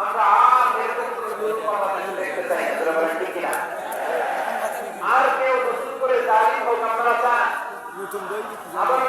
আমরা আর এরকম কোনো দুর্গ দেখতে চাই না ঠিক কিনা আর কেউ নতুন করে দাঁড়িয়ে আবার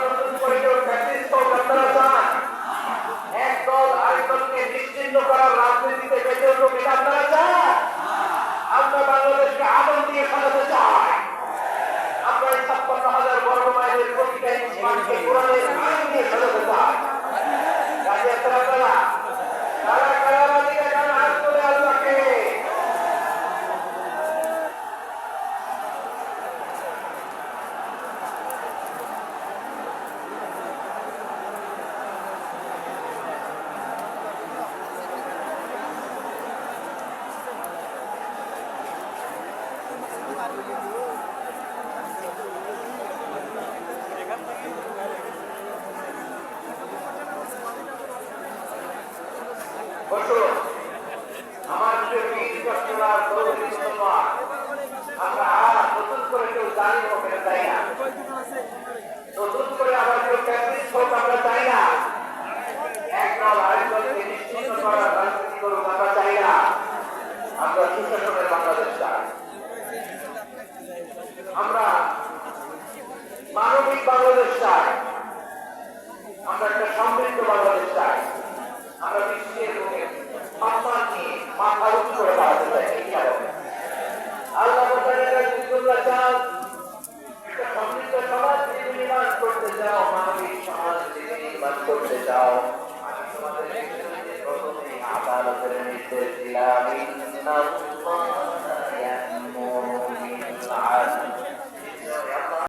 মানবিক বাংলাদেশ চাই। আমরা একটা সমৃদ্ধ বাংলাদেশ চাই। আমরা বিশ্বের মুখে সম্মান নিয়ে মাথা উঁচু করে দাঁড়াতে চাই এই কারণে। আল্লাহ সমৃদ্ধ সমাজ নির্মাণ করতে চাও, মানবিক সমাজ নির্মাণ করতে চাও। আমি তোমাদের প্রথমে নির্দেশ দিলাম